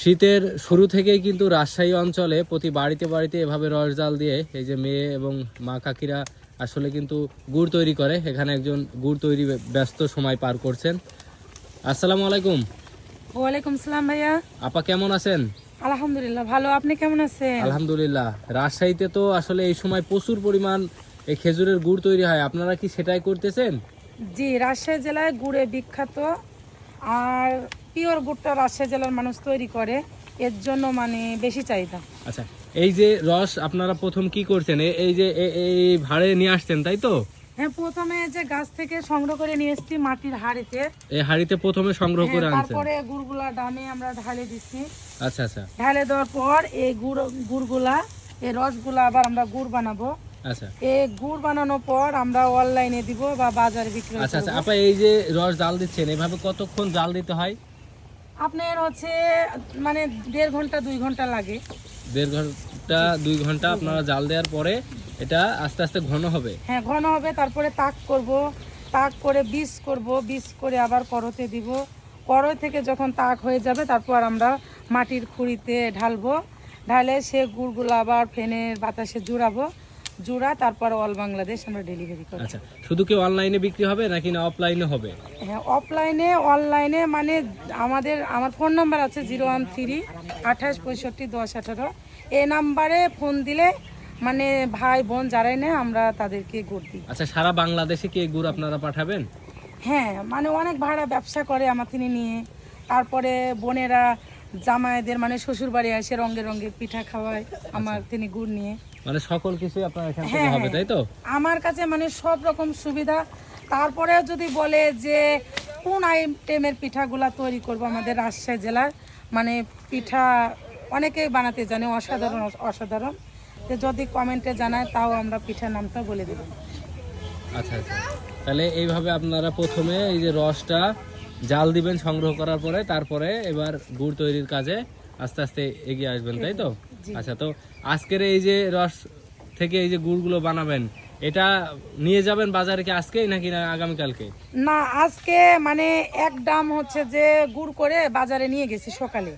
শীতের শুরু থেকেই কিন্তু রাজশাহী অঞ্চলে প্রতি বাড়িতে বাড়িতে এভাবে রস জাল দিয়ে এই যে মেয়ে এবং মা কাকিরা আসলে কিন্তু গুড় তৈরি করে। এখানে একজন গুড় তৈরি ব্যস্ত সময় পার করছেন। আসসালামু আলাইকুম। ওয়ালাইকুম সালাম ভাইয়া। আপা কেমন আছেন? আলহামদুলিল্লাহ ভালো। আপনি কেমন আছেন? আলহামদুলিল্লাহ। রাজশাহীতে তো আসলে এই সময় প্রচুর পরিমাণ এই খেজুরের গুড় তৈরি হয়। আপনারা কি সেটাই করতেছেন? জি রাজশাহী জেলায় গুড়ে বিখ্যাত আর পিওর গুড়টা রাজশাহী জেলার মানুষ তৈরি করে এর জন্য মানে বেশি চাহিদা। আচ্ছা এই যে রস আপনারা প্রথম কি করছেন? এই যে এই ভাড়ে নিয়ে আসছেন তাই তো? হ্যাঁ প্রথমে যে গাছ থেকে সংগ্রহ করে নিয়ে এসেছি মাটির হাড়িতে। এই হাড়িতে প্রথমে সংগ্রহ হ্যাঁ, করে আনছেন? তারপরে গুড়গুলা ডামে আমরা ঢালে দিচ্ছি। আচ্ছা আচ্ছা। ঢালে দেওয়ার পর এই গুড় গুড়গুলা এই রসগুলা আবার আমরা গুড় বানাবো। আচ্ছা। এই গুড় বানানোর পর আমরা অনলাইনে দিব বা বাজারে বিক্রি আচ্ছা আচ্ছা আপা এই যে রস জাল দিচ্ছেন এভাবে কতক্ষণ জাল দিতে হয়? আপনার হচ্ছে মানে দেড় ঘণ্টা দুই ঘণ্টা লাগে। দেড় ঘণ্টা দুই ঘণ্টা আপনারা জাল দেওয়ার পরে এটা আস্তে আস্তে ঘন হবে? হ্যাঁ ঘন হবে তারপরে তাক করব তাক করে বীজ করব বীজ করে আবার করতে দিব। করো থেকে যখন তাক হয়ে যাবে তারপর আমরা মাটির খুঁড়িতে ঢালবো। ঢালে সে গুড়গুলো আবার ফেনের বাতাসে জুড়াবো। জুড়া তারপর অল বাংলাদেশ আমরা ডেলিভারি করব আচ্ছা শুধু কি অনলাইনে বিক্রি হবে নাকি না অফলাইনে হবে? হ্যাঁ অফলাইনে অনলাইনে মানে আমাদের আমার ফোন নাম্বার আছে জিরো ওয়ান থ্রি আঠাশ পঁয়ষট্টি দশ আঠারো। এই নাম্বারে ফোন দিলে মানে ভাই বোন যারাই নেয় আমরা তাদেরকে গুড় দিই। আচ্ছা সারা বাংলাদেশে কি গুড় আপনারা পাঠাবেন? হ্যাঁ মানে অনেক ভাড়া ব্যবসা করে আমার তিনি নিয়ে। তারপরে বোনেরা জামাইদের মানে শ্বশুর বাড়ি আসে রঙে রঙে পিঠা খাওয়ায় আমার তিনি গুড় নিয়ে। মানে সকল কিছুই আপনার এখান থেকে হ্যাঁ, হবে হ্যাঁ। তাই তো আমার কাছে মানে সব রকম সুবিধা। তারপরেও যদি বলে যে কোন আইটেমের পিঠাগুলা তৈরি করব আমাদের রাজশাহী জেলার? মানে পিঠা অনেকে বানাতে জানে অসাধারণ অসাধারণ। যে যদি কমেন্টে জানায় তাও আমরা পিঠার নামটা বলে দেবো। আচ্ছা আচ্ছা। তাহলে এইভাবে আপনারা প্রথমে এই যে রসটা জাল দিবেন সংগ্রহ করার পরে তারপরে এবার গুড় তৈরির কাজে আস্তে আস্তে এগিয়ে আসবেন তাই তো? আচ্ছা তো আজকের এই যে রস থেকে এই যে গুড়গুলো বানাবেন এটা নিয়ে যাবেন বাজারে কি আজকেই নাকি না আগামীকালকে? না আজকে মানে এক দাম হচ্ছে যে গুড় করে বাজারে নিয়ে গেছি সকালে।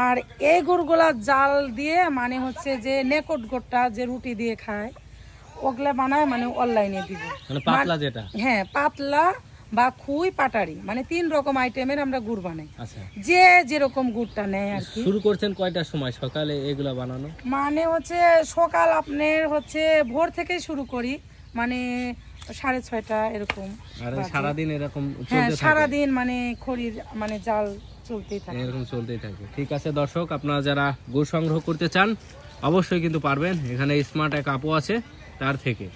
আর এই গুড়গুলা জাল দিয়ে মানে হচ্ছে যে নেকট গোটটা যে রুটি দিয়ে খায় ওগুলা বানায় মানে অনলাইনে দিব। মানে পাতলা যেটা? হ্যাঁ পাতলা বা খুই পাটারি মানে তিন রকম আইটেমের আমরা গুড় বানাই। আচ্ছা। যে যেরকম গুড়টা নেয় আর কি। শুরু করছেন কয়টার সময়? সকালে এগুলা বানানো? মানে হচ্ছে সকাল আপনার হচ্ছে ভোর থেকেই শুরু করি মানে সাড়ে ছয়টা এরকম। সারাদিন এরকম হ্যাঁ সারাদিন মানে খড়ির মানে জাল চলতেই থাকে। এরকম চলতেই থাকে। ঠিক আছে দর্শক আপনারা যারা গুড় সংগ্রহ করতে চান অবশ্যই কিন্তু পারবেন। এখানে স্মার্ট এক আপু আছে তার থেকে।